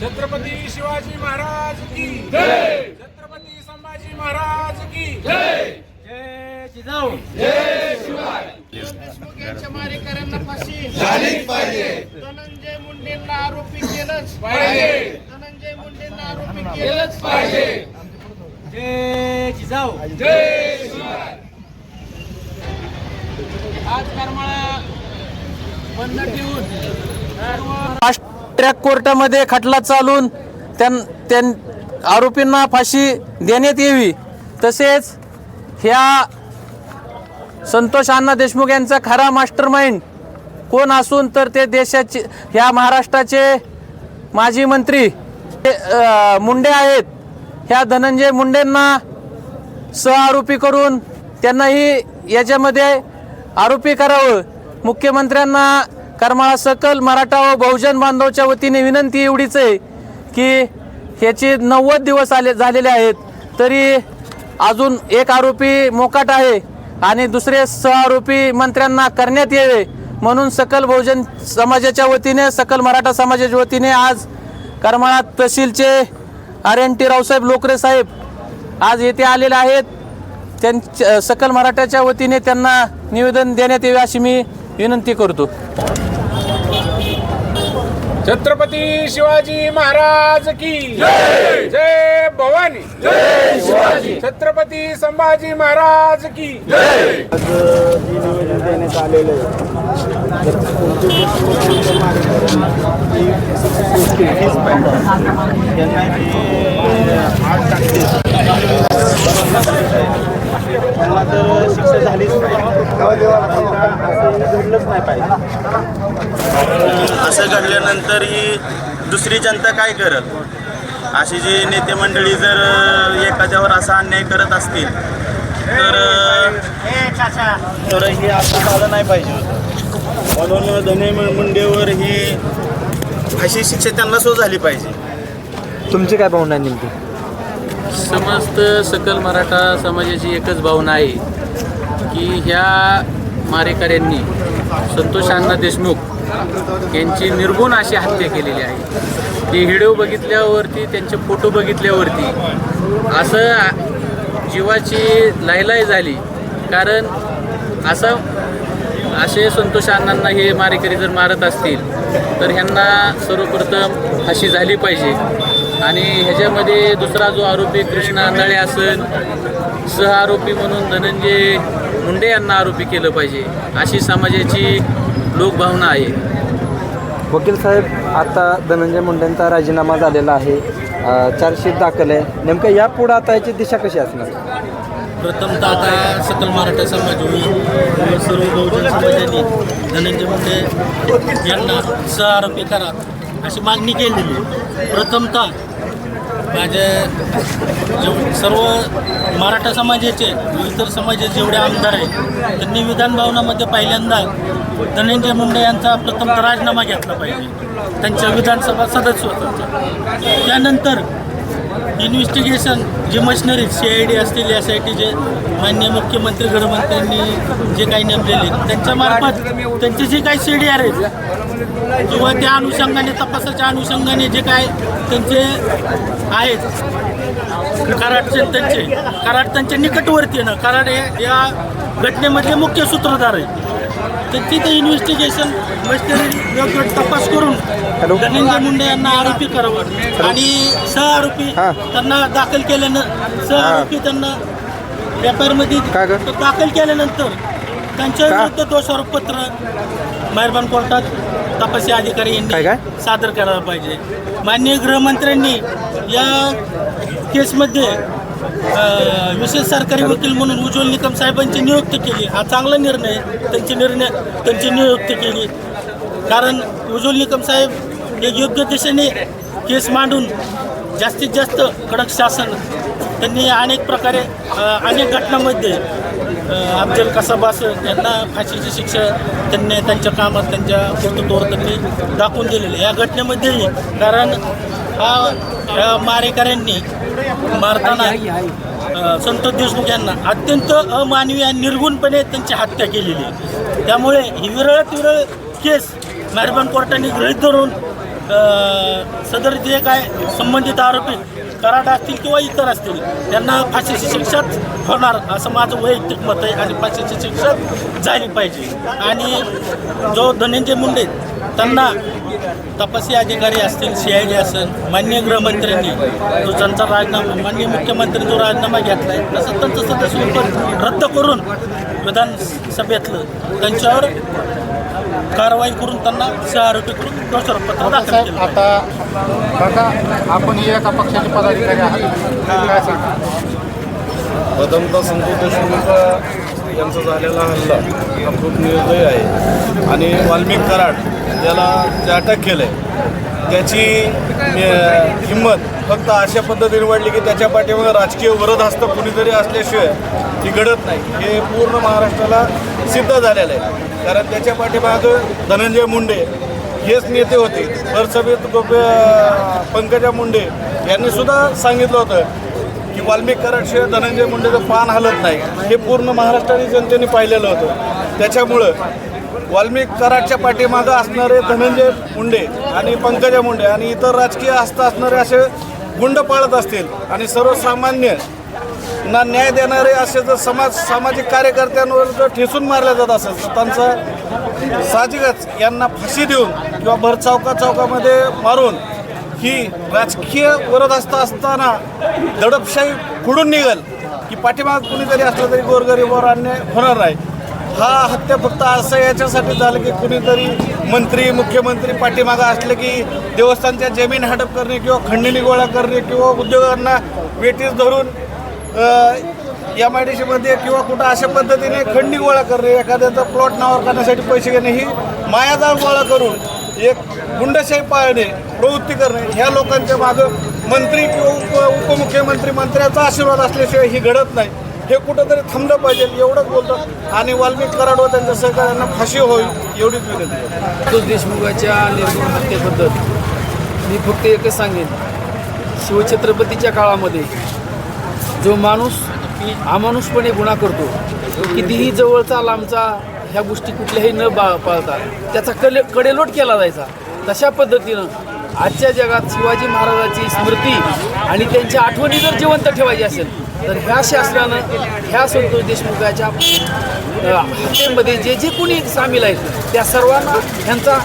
छत्रपती शिवाजी महाराज की जय! छत्रपती संभाजी महाराज की जय! जय जिजाऊ. शिवाय! धनंजय मुंडेंना आरोपी केलंच. पाहिजे. धनंजय मुंडेंना आरोपी केलंच पाहिजे. जय जिजाऊ. जय शिवाय! आज कर्मळा बंद ठेवून सर्व ट्रॅक कोर्टामध्ये खटला चालून त्यां त्यां आरोपींना फाशी देण्यात यावी. तसेच ह्या संतोष अण्णा देशमुख यांचा खरा मास्टर माइंड कोण असून तर ते देशाचे ह्या महाराष्ट्राचे माजी मंत्री मुंडे आहेत. ह्या धनंजय मुंडेंना सहआरोपी करून त्यांनाही याच्यामध्ये आरोपी करावं. मुख्यमंत्र्यांना करमाळा सकल मराठा व बहुजन बांधवच्या वतीने विनंती एवढीच आहे की ह्याचे नव्वद दिवस आले झालेले आहेत. तरी अजून एक आरोपी मोकाट आहे आणि दुसरे सहआरोपी मंत्र्यांना करण्यात यावे. म्हणून सकल बहुजन समाजाच्या वतीने सकल मराठा समाजाच्या वतीने आज Karmala तहसीलचे R N T Raosaheb Lokare साहेब आज येथे आलेले आहेत. त्यांच्या सकल मराठ्याच्या वतीने त्यांना निवेदन देण्यात यावे अशी मी विनंती करतो. छत्रपती शिवाजी महाराज की जय! जय भवानी! जय शिवाजी! छत्रपती संभाजी महाराज की त्यांना तर शिक्षा झालीच घडलंच नाही पाहिजे. असं घडल्यानंतर ही दुसरी जनता काय करत अशी जी नेते मंडळी जर एखाद्यावर असा अन्याय करत असतील तर हे असं झालं नाही पाहिजे होतं. म्हणून धने मुंडेवर ही अशी शिक्षा त्यांना सो झाली पाहिजे. तुमची काय भावना नेमकी? समस्त सकल मराठा समाजाची एकच भावना आहे की ह्या मारेकऱ्यांनी संतोष अण्णा देशमुख यांची निर्गुण अशी हत्या केलेली आहे. ती व्हिडिओ बघितल्यावरती त्यांचे फोटो बघितल्यावरती असं जीवाची लायलाय झाली. कारण असं असे संतोष अण्णांना हे मारेकरी जर मारत असतील तर ह्यांना सर्वप्रथम फाशी झाली पाहिजे. आणि ह्याच्यामध्ये दुसरा जो आरोपी कृष्णा नळे असेल सहआरोपी म्हणून धनंजय मुंडे यांना आरोपी केलं पाहिजे अशी समाजाची लोकभावना आहे. वकील साहेब आता धनंजय मुंडेंचा राजीनामा झालेला आहे. चार्जशीट दाखल आहे. नेमकं यापुढं आता याची दिशा कशी असणार? प्रथमतः आता सकल मराठा समाज सर्व बहुजन समाजाने धनंजय मुंडे यांना सहआरोपी करा अशी मागणी केलेली आहे. प्रथमतः माझ्या जेव- सर्व मराठा समाजाचे इतर समाजाचे जेवढे आमदार आहेत त्यांनी विधान भवनामध्ये पहिल्यांदा धनंजय मुंडे यांचा प्रथम राजीनामा घेतला पाहिजे. त्यांच्या विधानसभा सदस्य होतात त्यानंतर इन्व्हेस्टिगेशन जी मशिनरी सी आय डी असतील एस आय टीचे मान्य मुख्यमंत्री गृहमंत्र्यांनी जे काही नेमलेले त्यांच्यामार्फत त्यांचे जे काही सी डी आर आहेत किंवा त्या अनुषंगाने तपासाच्या अनुषंगाने जे काय त्यांचे आहेत कराडचे त्यांचे कराड त्यांच्या निकटवर्ती आहे ना. कराड हे या घटनेमधले मुख्य सूत्रधार आहेत. तर तिथे इन्व्हेस्टिगेशन योग्य तपास करून धनंजय मुंडे यांना आरोपी करावं. आणि सहआरोपी हां. त्यांना दाखल केल्यानं सहआरोपी त्यांना एफ आयमध्ये का गं? दाखल केल्यानंतर त्यांच्या? विरुद्ध दोषारोपपत्र मेहरबान कोर्टात तपासी अधिकारी काय काय? यांनी सादर करायला पाहिजे माननीय गृहमंत्र्यांनी या केसमध्ये अ, विशेष सरकारी वकील म्हणून उज्ज्वल निकम साहेबांची नियुक्ती केली हा चांगला निर्णय आहे. त्यांची निर्णय त्यांची नियुक्ती केली कारण उज्ज्वल निकम साहेब एक योग्य दिशेने केस मांडून जास्तीत जास्त कडक शासन त्यांनी अनेक प्रकारे अ, अनेक घटनांमध्ये अ, अफजल कसाबास यांना फाशीची शिक्षा त्यांनी त्यांच्या कामात त्यांच्या कर्तृत्वावर त्यांनी दाखवून दिलेली या घटनेमध्येही कारण हा मारेकऱ्यांनी मारताना संत संतोष देशमुख यांना अत्यंत अमानवी आणि निर्गुणपणे त्यांची हत्या केलेली त्यामुळे ही विरळ विरळ केस मेहरबान कोर्टाने गृहीत धरून सदर जे काय संबंधित आरोपी कराड असतील किंवा इतर असतील त्यांना फाशीची शिक्षाच होणार असं माझं वैयक्तिक मत आहे आणि फाशीची शिक्षा झाली पाहिजे. आणि जो धनंजय मुंडे त्यांना तपासी अधिकारी असतील सी आय डी असेल मान्य गृहमंत्र्यांनी जो त्यांचा राजीनामा मान्य मुख्यमंत्री जो राजीनामा घेतला आहे तसं त्यांचं सदस्य रद्द करून विधानसभेतलं त्यांच्यावर कारवाई करून त्यांना सहारोपी करून दोषारोपपत्र दाखल केलं. आता बघा आपण एका पक्षाचे पदाधिकारी आहात. काय सांगा प्रथमतः संतोष यांचा झालेला हल्ला हा खूप निर्दय आहे. आणि वाल्मिक कराड ज्याला जे अटक केलं आहे त्याची हिंमत फक्त अशा पद्धतीने वाढली की त्याच्या पाठीमागे राजकीय वरद हस्त कुणीतरी असल्याशिवाय ती घडत नाही. हे पूर्ण महाराष्ट्राला सिद्ध झालेलं आहे. कारण त्याच्या पाठीमागं धनंजय मुंडे हेच नेते होते. भरसभेत पंकजा मुंडे यांनी सुद्धा सांगितलं होतं की वाल्मिक कराडशिवाय धनंजय मुंडेचं पान हलत नाही. हे पूर्ण महाराष्ट्राने जनतेने पाहिलेलं होतं. त्याच्यामुळं वाल्मिक कराडच्या पाठीमागं असणारे धनंजय मुंडे आणि पंकजा मुंडे आणि इतर राजकीय आस्था असणारे असे गुंड पाळत असतील आणि सर्वसामान्य ना न्याय देणारे असे जर समाज सामाजिक कार्यकर्त्यांवर जर ठेचून मारल्या जात असेल तर त्यांचा साहजिकच यांना फाशी देऊन किंवा भर चौका चौकामध्ये मारून ही राजकीय वरदहस्त असताना दडपशाही फुडून निघल की पाठीमाग कुणीतरी असलं तरी गोरगरीबावर अन्याय होणार नाही. हा हत्या फक्त असं याच्यासाठी झालं की कुणीतरी मंत्री मुख्यमंत्री पाठीमागं असले की देवस्थानच्या जमीन हडप करणे किंवा खंडणी गोळा करणे किंवा उद्योगांना वेटीस धरून एम आय डी सीमध्ये किंवा कुठं अशा पद्धतीने खंडी गोळा करणे एखाद्याचा प्लॉट नावावर करण्यासाठी पैसे घेणे ही मायाजाळ गोळा करून एक गुंडशाही पाळणे प्रवृत्ती करणे ह्या लोकांच्या मागं मंत्री किंवा उप उपमुख्यमंत्री मंत्र्याचा आशीर्वाद असल्याशिवाय ही घडत नाही. हे कुठंतरी थांबलं पाहिजे एवढंच बोलतो आणि वाल्मिक कराड व त्यांच्या सहकार्यांना फाशी होईल एवढीच विनंती आहे. देशमुखाच्या निर्गुण हत्येबद्दल मी फक्त एकच सांगेन. शिवछत्रपतीच्या काळामध्ये जो माणूस अमानुषपणे गुन्हा करतो. कितीही जवळचा लांबचा ह्या गोष्टी कुठल्याही न बा पाळता त्याचा कले कडेलोट केला जायचा. तशा पद्धतीनं आजच्या जगात शिवाजी महाराजाची स्मृती आणि त्यांच्या आठवणी जर जिवंत ठेवायची असेल तर ह्या शासनानं ह्या संतोष देशमुखाच्या हत्येमध्ये जे जे कोणी सामील आहेत त्या सर्वांना ह्यांचा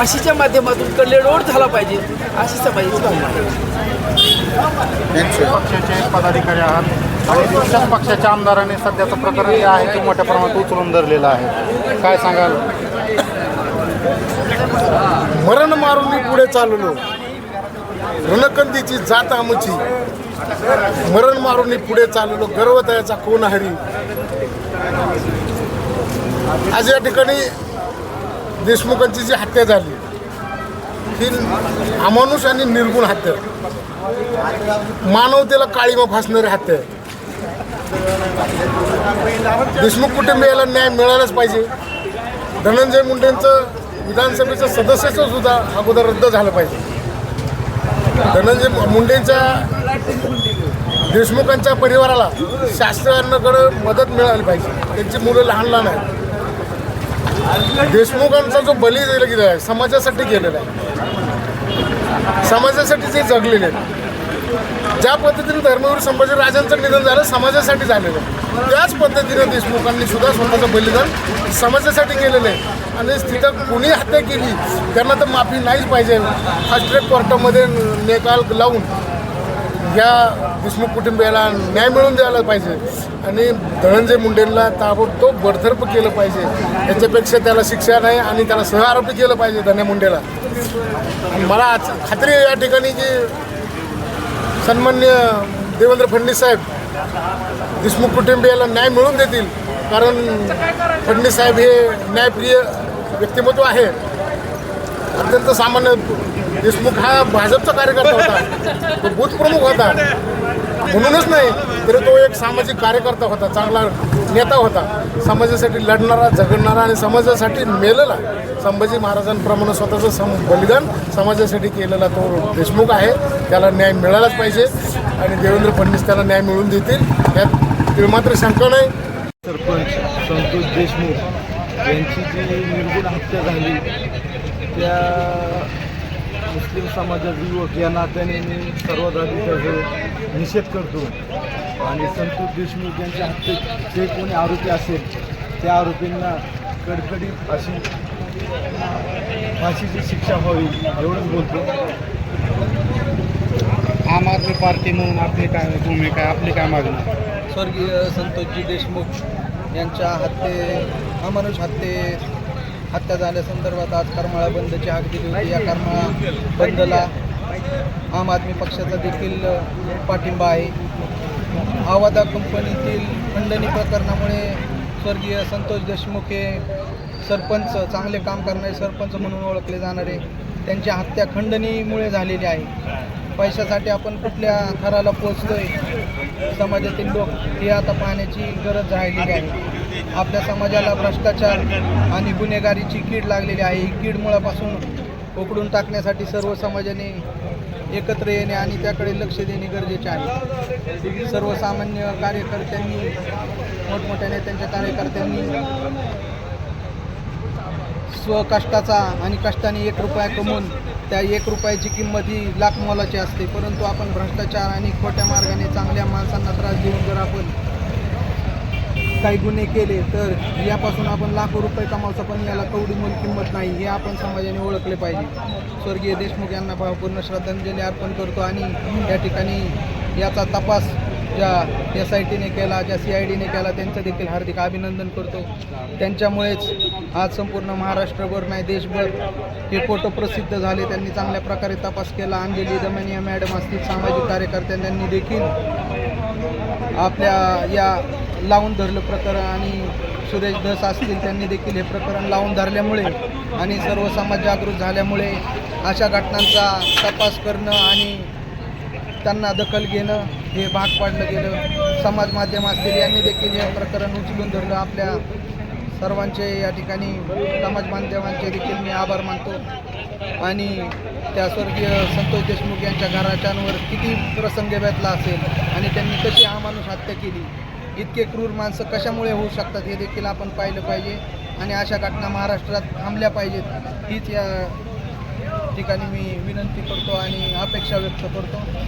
फाशीच्या माध्यमातून कल्लेडोड झाला पाहिजे अशी समाजाची भावना पक्षाचे पदाधिकारी आहात. आणि तुमच्याच पक्षाच्या आमदाराने सध्याचं प्रकरण जे आहे ते मोठ्या प्रमाणात उचलून धरलेलं आहे. काय सांगाल? मरण मारून मी पुढे चाललो. रणकंदीची जात आमची. मरण मारून मी पुढे चाललो. गर्व त्याचा कोण हरी? आज या ठिकाणी देशमुखांची जी हत्या झाली ही अमानुष आणि निर्गुण हत्या. मानवतेला काळीमा फासणारी हत्या. आहे देशमुख कुटुंबियाला न्याय मिळालाच पाहिजे. धनंजय मुंडेंचं विधानसभेचं सदस्यत्व सुद्धा अगोदर रद्द झालं पाहिजे. धनंजय मुंडेंच्या देशमुखांच्या परिवाराला शासनाकडं मदत मिळाली पाहिजे. त्यांची मुलं लहान लहान आहेत. देशमुखांचा जो बली गेलेला आहे समाजासाठी गेलेला आहे. समाजासाठी जे जगलेले आहेत. ज्या पद्धतीने धर्मवीर संभाजी राजांचं निधन झालं समाजासाठी झालेलं आहे. त्याच पद्धतीने देशमुखांनी सुद्धा स्वतःचं बलिदान समाजासाठी केलेलं आहे. आणि तिथं कुणी हत्या केली त्यांना तर माफी नाहीच पाहिजे. फास्ट ट्रॅक कोर्टामध्ये निकाल लावून या देशमुख कुटुंबियाला न्याय मिळून द्यायला पाहिजे. आणि धनंजय मुंडेंना ताबडतोब बडतर्फ केलं पाहिजे. याच्यापेक्षा त्याला शिक्षा नाही आणि त्याला सहआरोपी केलं पाहिजे धन्या मुंडेला. आणि मला आज खात्री या ठिकाणी की सन्मान्य देवेंद्र फडणवीस साहेब देशमुख कुटुंबियाला न्याय मिळून देतील. कारण फडणवीस साहेब हे न्यायप्रिय व्यक्तिमत्व आहे. अत्यंत सामान्य देशमुख हा भाजपचा कार्यकर्ता होता. तो बूथ प्रमुख होता. म्हणूनच नाही तरी तो एक सामाजिक कार्यकर्ता होता चांगला नेता होता. समाजासाठी लढणारा झगडणारा आणि समाजासाठी मेलेला संभाजी महाराजांप्रमाणे स्वतःचं सम बलिदान समाजासाठी केलेला तो देशमुख आहे. त्याला न्याय मिळालाच पाहिजे आणि देवेंद्र फडणवीस त्याला न्याय मिळवून देतील. यात मात्र शंका नाही. सरपंच संतोष देशमुख यांची जी निर्गुण हत्या झाली त्या मुस्लिम समाजाचा युवक या नात्याने मी सर्वाधिक त्याचा निषेध करतो. आणि संतोष देशमुख यांच्या हत्येत जे कोणी आरोपी असेल त्या आरोपींना कडकडीत अशी फाशीची शिक्षा व्हावी एवढंच बोलतो. आम आदमी पार्टी म्हणून आपली काय भूमिका आहे आपली काय मागणी? स्वर्गीय संतोषजी देशमुख यांच्या हत्ये अमानुष हत्ये हत्या झाल्यासंदर्भात आज करमाळा बंदची हाक दिली होती. या करमाळा बंदला आम आदमी पक्षाचा देखील पाठिंबा आहे. आवादा कंपनीतील खंडणी प्रकरणामुळे स्वर्गीय संतोष देशमुख हे सरपंच चांगले काम करणारे सरपंच म्हणून ओळखले जाणारे. त्यांची हत्या खंडणीमुळे झालेली आहे. पैशासाठी आपण कुठल्या थराला पोचतोय समाजातील लोक हे आता पाहण्याची गरज राहिलेली आहे. आपल्या समाजाला भ्रष्टाचार आणि गुन्हेगारीची कीड लागलेली आहे. ही कीड मुळापासून उकडून टाकण्यासाठी सर्व समाजाने एकत्र येणे आणि त्याकडे लक्ष देणे गरजेचे आहे. सर्वसामान्य कार्यकर्त्यांनी मोठमोठ्या नेत्यांच्या कार्यकर्त्यांनी स्वकष्टाचा आणि कष्टाने एक रुपया कमवून त्या एक रुपयाची किंमत ही लाख मोलाची असते. परंतु आपण भ्रष्टाचार आणि खोट्या मार्गाने चांगल्या माणसांना त्रास देऊन जर आपण काही गुन्हे केले तर यापासून आपण लाखो रुपये कमावचं पण याला कवडी मूल किंमत नाही हे आपण समाजाने ओळखले पाहिजे. स्वर्गीय देशमुख यांना भावपूर्ण श्रद्धांजली अर्पण करतो आणि या ठिकाणी याचा तपास ज्या एस आय टीने केला ज्या सी आय डीने केला त्यांचं देखील हार्दिक अभिनंदन करतो. त्यांच्यामुळेच आज संपूर्ण महाराष्ट्रभर नाही देशभर हे फोटो प्रसिद्ध झाले. त्यांनी चांगल्या प्रकारे तपास केला. अंजली दमनिया मॅडम असतील सामाजिक कार्यकर्त्यांनी देखील आपल्या या लावून धरलं प्रकरण आणि सुरेश धस असतील त्यांनी देखील हे प्रकरण लावून धरल्यामुळे आणि सर्व समाज जागृत झाल्यामुळे अशा घटनांचा तपास करणं आणि त्यांना दखल घेणं हे भाग पाडलं गेलं. समाज माध्यम असतील यांनी देखील हे प्रकरण उचलून धरलं. आपल्या सर्वांचे या ठिकाणी समाज माध्यमांचे देखील मी आभार मानतो. आणि त्या स्वर्गीय संतोष देशमुख यांच्या घराच्यांवर किती प्रसंग बेतला असेल आणि त्यांनी कशी अमानुष हत्या केली इतके क्रूर माणसं कशामुळे होऊ शकतात हे देखील आपण पाहिलं पाहिजे. आणि अशा घटना महाराष्ट्रात थांबल्या पाहिजेत. हीच या ठिकाणी मी विनंती करतो आणि अपेक्षा व्यक्त करतो.